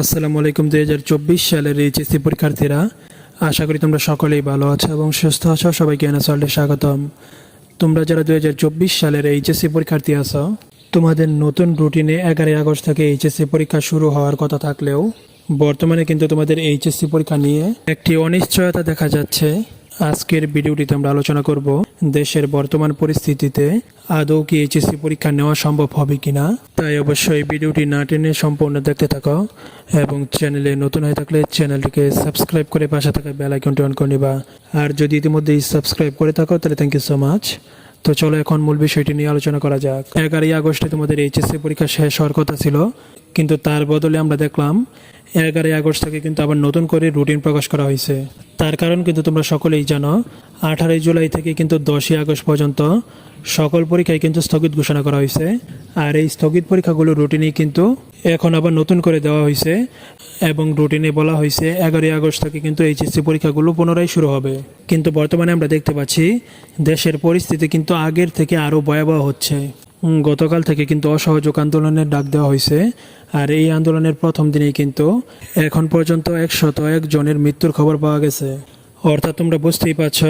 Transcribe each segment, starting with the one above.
আসসালামু আলাইকুম, দুই হাজার চব্বিশ সালের এইচএসসি পরীক্ষার্থীরা। আশা করি তোমরা সকলেই ভালো আছো এবং সুস্থ আছো, সবাইকে এনএসওয়ার্ল্ডে স্বাগতম। তোমরা যারা দুই হাজার চব্বিশ সালের এইচএসসি পরীক্ষার্থী আছো, তোমাদের নতুন রুটিনে এগারোই আগস্ট থেকে এইচএসসি পরীক্ষা শুরু হওয়ার কথা থাকলেও, বর্তমানে কিন্তু তোমাদের এইচএসসি পরীক্ষা নিয়ে একটি অনিশ্চয়তা দেখা যাচ্ছে। আজকের ভিডিওটিতে আমরা আলোচনা করব, দেশের বর্তমান পরিস্থিতিতে আদৌ কি এইচএসসি পরীক্ষা নেওয়া সম্ভব হবে কিনা? তাই অবশ্যই ভিডিওটি না টেনে সম্পূর্ণ দেখতে থাকো এবং চ্যানেলে নতুন হয়ে থাকলে চ্যানেলটিকে সাবস্ক্রাইব করে পাশে থাকা বেল আইকনটি অন করে নিবা। আর যদি ইতিমধ্যেই সাবস্ক্রাইব করে থাকো, তাহলে থ্যাংক ইউ সো মাচ তো চলো এখন মূল বিষয়টি নিয়ে আলোচনা করা যাক। এগারোই আগস্টে তোমাদের এইচএসসি পরীক্ষা শেষ হওয়ার কথা ছিল। কিন্তু তার বদলে আমরা দেখলাম এগারোই আগস্ট থেকে কিন্তু আবার নতুন করে রুটিন প্রকাশ করা হয়েছে। তার কারণ কিন্তু তোমরা সকলেই জানো, আঠারোই জুলাই থেকে কিন্তু দশই আগস্ট পর্যন্ত সকল পরীক্ষায় কিন্তু স্থগিত ঘোষণা করা হয়েছে। আর এই স্থগিত পরীক্ষাগুলো রুটিনেই কিন্তু এখন আবার নতুন করে দেওয়া হয়েছে এবং রুটিনে বলা হয়েছে এগারোই আগস্ট থেকে কিন্তু এইচএসসি পরীক্ষাগুলো পুনরায় শুরু হবে। কিন্তু বর্তমানে আমরা দেখতে পাচ্ছি দেশের পরিস্থিতি কিন্তু আগের থেকে আরও ভয়াবহ হচ্ছে। গতকাল থেকে কিন্তু অসহযোগ আন্দোলনের ডাক দেওয়া হয়েছে। আর এই আন্দোলনের প্রথম দিনেই কিন্তু এখন পর্যন্ত একশত শত একজনের মৃত্যুর খবর পাওয়া গেছে। অর্থাৎ তোমরা বুঝতেই পারছ,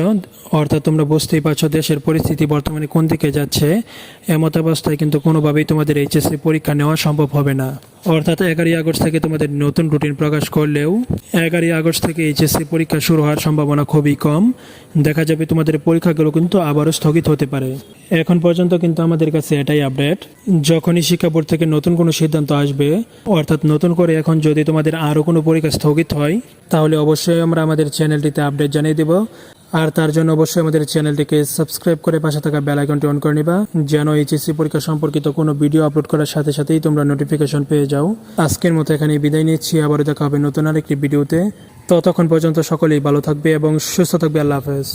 অর্থাৎ তোমরা বুঝতেই পারছ দেশের পরিস্থিতি বর্তমানে কোন দিকে যাচ্ছে। এমত অবস্থায় কিন্তু কোনোভাবেই তোমাদের এইচএসসি পরীক্ষা নেওয়া সম্ভব হবে না। অর্থাৎ এগারোই আগস্ট থেকে তোমাদের নতুন রুটিন প্রকাশ করলেও এগারোই আগস্ট থেকে এইচএসসি পরীক্ষা শুরু হওয়ার সম্ভাবনা খুবই কম। দেখা যাবে তোমাদের পরীক্ষাগুলো কিন্তু আবারও স্থগিত হতে পারে। এখন পর্যন্ত কিন্তু আমাদের কাছে এটাই আপডেট যখনই শিক্ষা বোর্ড থেকে নতুন কোনো সিদ্ধান্ত আসবে, অর্থাৎ নতুন করে এখন যদি তোমাদের আরও কোনো পরীক্ষা স্থগিত হয়, তাহলে অবশ্যই আমরা আমাদের চ্যানেলটিতে আপডেট জানিয়ে দেব। আর তার জন্য অবশ্যই আমাদের চ্যানেলটিকে সাবস্ক্রাইব করে পাশে থাকা বেল আইকনটি অন করে নিবা, যেন এইচএসসি পরীক্ষা সম্পর্কিত কোনো ভিডিও আপলোড করার সাথে সাথেই তোমরা নোটিফিকেশন পেয়ে যাও। আজকের মতো এখানে বিদায় নিচ্ছি, আবারও দেখা হবে নতুন আরেকটি ভিডিওতে। ততক্ষণ পর্যন্ত সকলেই ভালো থাকবে এবং সুস্থ থাকবে, আল্লাহ হাফেজ।